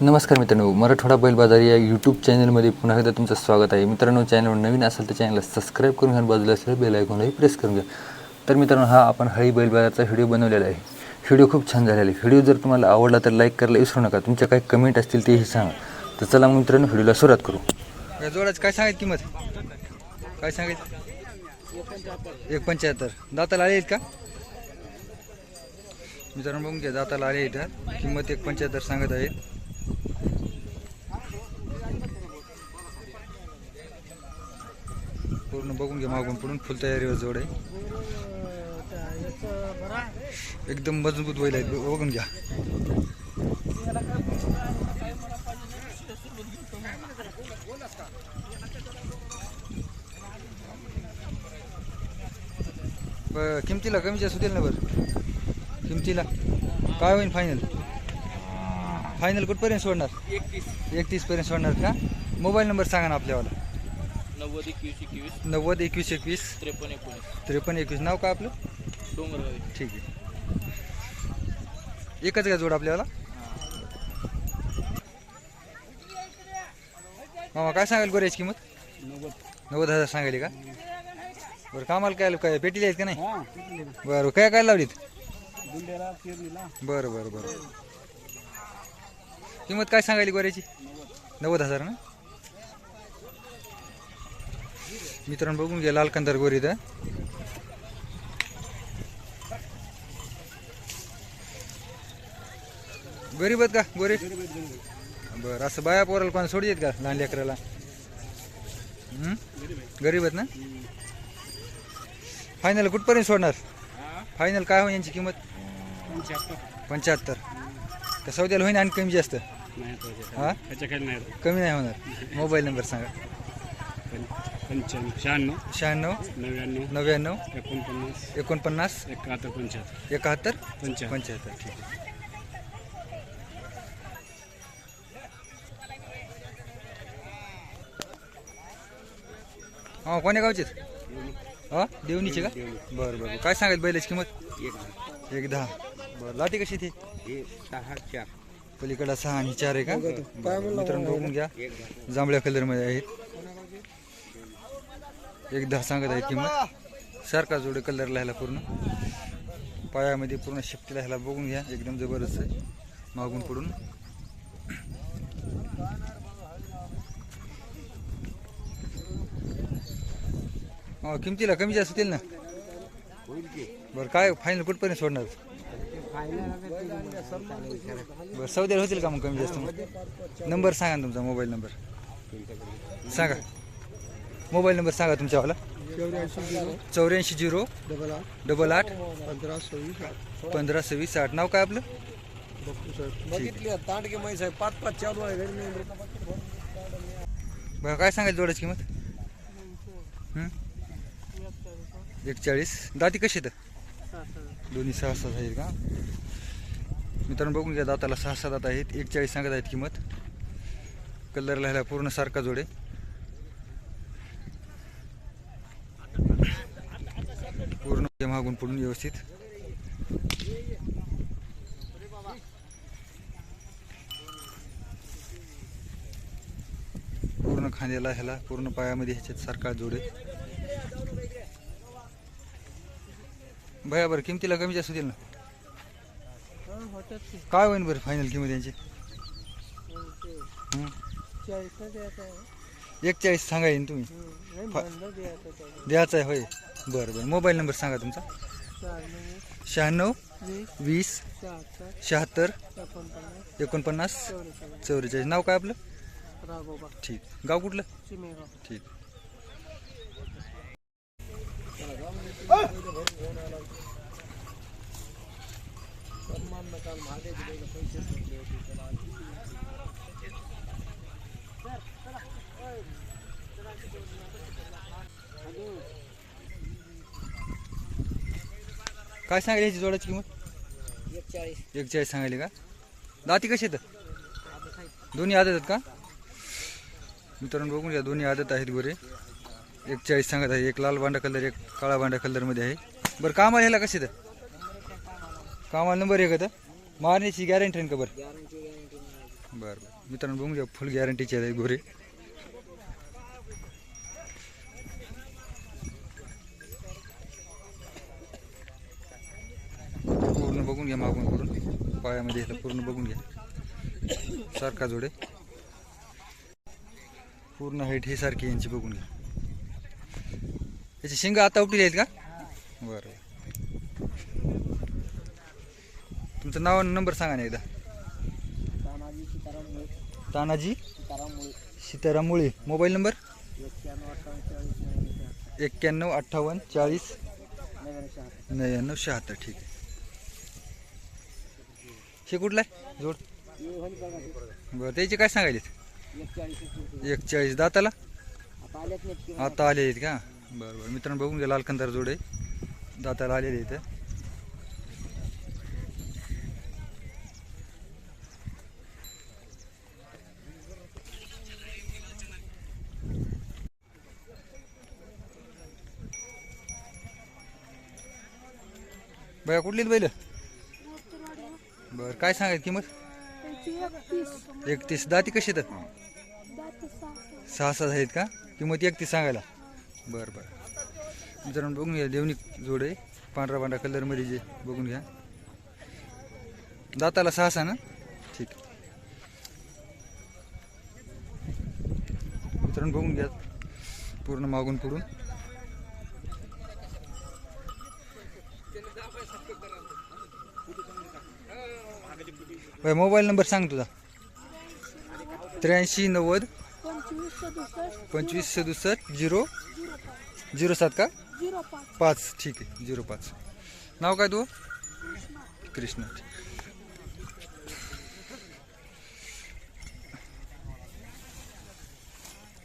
नमस्कार मित्रांनो मराठवाडा बैल बाजार या यूट्यूब चॅनलमध्ये पुन्हा एकदा तुमचं स्वागत आहे. मित्रांनो चॅनलवर नवीन असेल तर चॅनलला सबस्क्राईब करून घ्या बाजूला असलेलं बेल आयकॉनलाही प्रेस करून घ्या. तर मित्रांनो हा आपण हळी बैल बाजारचा व्हिडिओ बनवलेला आहे. व्हिडिओ खूप छान झालेला आहे. व्हिडिओ जर तुम्हाला आवडला तर लाईक करायला विसरू नका. तुमच्या काही कमेंट असतील तेही सांगा. तर चला मग मित्रांनो व्हिडिओला सुरुवात करू. या जोडाची काय सांगायची किंमत? काय सांगायचं? एक पंच्याहत्तर दाताला आले आहेत का? मित्रांनो बघून घ्या दाताला आले आहेत किंमत एक पंच्याहत्तर सांगत आहेत पूर्ण बघून घ्या मागून पुढून. फुल तयारीवर जोड आहे. एकदम मजबूत बैल आहेत. बघून घ्या. किमतीला कमी जास्त होतील ना बरं. किमतीला. काय होईल फायनल फायनल कुठपर्यंत सोडणार? एकतीस. पर्यंत सोडणार का? मोबाईल नंबर सांगा ना आपल्यावाला. नव्वद एकवीस एकवीस. नव्वद एकवीस एकवीस. त्रेपन्न एकोणीस. त्रेपन्न एकवीस. नाव का आपलं? डोंगरगावी. ठीक आहे. एकच का जोड आपल्याला. मामा काय सांगाल गोऱ्याची किंमत? नव्वद. नव्वद हजार सांगायली का? बरं कामाला काय काय पेटीला आहेत का नाही? बरं काय काय लावलीत? पेरणीला. बरं बरं बरं. किंमत काय सांगायली गोऱ्याची? नव्वद हजार ना? मित्रांनो बघून घ्या लाल कंदार गोरी इथं. गरीब आहेत का गोरे? बरं असं बाया पोराला कोणा सोडी आहेत का लहान लेकराला? गरीब आहेत ना? फायनल कुठपर्यंत सोडणार? फायनल काय होईल यांची किंमत? पंच्याहत्तर. का सौद्याला होईन आणि कमी जास्त. हा? कमी नाही होणार. मोबाईल नंबर सांगा. पंच्याण्णव शहाण्णव शहाण्णव नव्याण्णव नव्याण्णव एकोणपन्नास एकोणपन्नास एकाहत्तर पंच्याहत्तर एकाहत्तर पंच्याहत्तर. पंच्याहत्तर ठीक आहे. हा कोण्या गावचे हा देवणीचे का? बरं बरं. काय सांगाल बैलाची किंमत? एक एक दहा. बरं लाटी कशी ती? हे सहा चार. पलीकडला सहा आणि चार आहे का? बरं, मित्रांनो बघून घ्या. जांभळ्या कलरमध्ये आहेत. एक दहा सांगत आहे किंमत. सारखा जोडे कलर ह्याला पूर्ण. पायामध्ये पूर्ण शक्तीला ह्याला बघून घ्या. एकदम जबरदस्त आहे. मागून पुढून. हो किमतीला कमी जास्त होतील ना? बरं काय फायनल कुठपर्यंत सोडणार? बरं सौद्याला होतील का मग कमी जास्त मग? नंबर सांगा तुमचा मोबाईल नंबर सांगा. मोबाईल नंबर सांगा तुमच्यावाला. चौऱ्याऐंशी झिरो डबल आठ पंधरा सव्वीस आठ. पंधरा सव्वीस आठ नाव काय आपलं? बघितली तांडके पाच पाच चालू आहे. बरं काय सांगायचं जोडाची किंमत? हं? एकचाळीस. दाती कशी आहेत? दोन्ही सहा सात आहेत का? मित्रांनो बघून घ्या दाताला सहा दात आहेत. एकचाळीस सांगत आहेत किंमत. कलर ह्याला पूर्ण सारखा जोडे पूर्ण मागून पुढून व्यवस्थित. पूर्ण खांद्याला ह्याला पूर्ण पायामध्ये ह्याच्यात सारखा जोडे. भया बरं किमतीला कमी जास्त होतील ना? काय होईल बरं फायनल किंमत यांची? एक चाळीस सांगा येईन तुम्ही. द्यायचं आहे होय. बरं बरं. मोबाईल नंबर सांगा तुमचा. शहाण्णव वीस शहात्तर एकोणपन्नास चौवेचाळीस. नाव काय आपलं? ठीक. गाव कुठलं? ठीक. काय सांगायला याची जोडाची किंमत? एक चाळीस सांगायली का? दाती कशी आहेत? दोन्ही आदत आहेत का? मित्रांनो बघून घ्या दोन्ही आदत आहेत गोरे. एक चाळीस सांगत आहे एक लाल बांडा कलर एक काळा बांडा कलरमध्ये आहे. बरं कामाला ह्याला कसे तर कामाला नंबर एक आहे तर मारण्याची गॅरंटी आहे का बरं? बरं बरं. मित्रांनो बघून घ्या फुल गॅरंटीचे आहे गोरे पूर्ण बघून घ्या मागून करून. पायामध्ये ह्याला पूर्ण बघून घ्या. सारखा जोडे. पूर्ण हाईट हे सारखी यांची बघून घ्या. याची शिंग आता उठली आहेत का? बरं. तुमचं नाव आणि नंबर सांगा ना एकदा. तानाजी सीताराम मुळे मोबाईल नंबर? एक्क्याण्णव अठ्ठावन्न चाळीस. नव्याण्णव शहात्तर. ठीक आहे. हे कुठला आहे? जोड. बरं त्याचे काय सांगायलेत? एकचाळीस. चाळीस दाताला? आता आले आहेत का? बरं बरं. मित्रांनो बघून घ्या लालकंदार जोड आहे. दाताला आलेले आहेत बया कुठली आहेत बैल? बरं काय सांगायची किंमत? एकतीस. दाती कशी आहेत? सहा सहा आहेत का? किंमत एकतीस सांगायला. बरं बरं. मित्रांनो बघून घ्या देवणी जोड आहे पांढरा पांढरा कलरमध्ये जे बघून घ्या. दाताला सहा सहा ना? ठीक. मित्रांनो बघून घ्या पूर्ण मागून पुढून. मोबाईल नंबर सांग तुझा. त्र्याऐंशी नव्वद पंचवीस सदुसष्ट झिरो झिरो सात का? पाच. ठीक आहे झिरो पाच. नाव काय तू कृष्ण.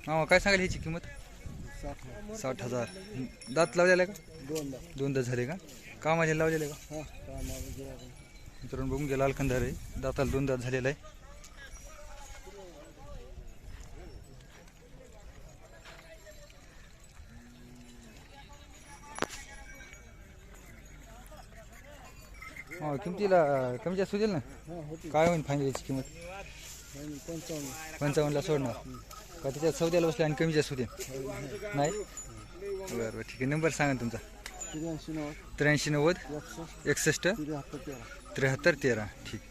हा काय सांगाल ह्याची किंमत? साठ हजार. दात लावलेला आहे का? दोनदा. दोनदा झाले का? कामाचे लावलेले का? मित्रांनो बघून गेला लाल आहे. दाताला दोन दात झालेला आहे. हो किमतीला कमी जास्त होतील ना? काय होईल फायनलची याची किंमत? पंचावन्नला सोडणार. का त्याच्यात सौद्याला बसले आणि कमी जास्त होते नाही? बरं बरं ठीक आहे. नंबर सांगा तुमचा. त्र्याऐंशी नव्वद एकसष्ट तेरा त्र्याहत्तर तेरा ठीक.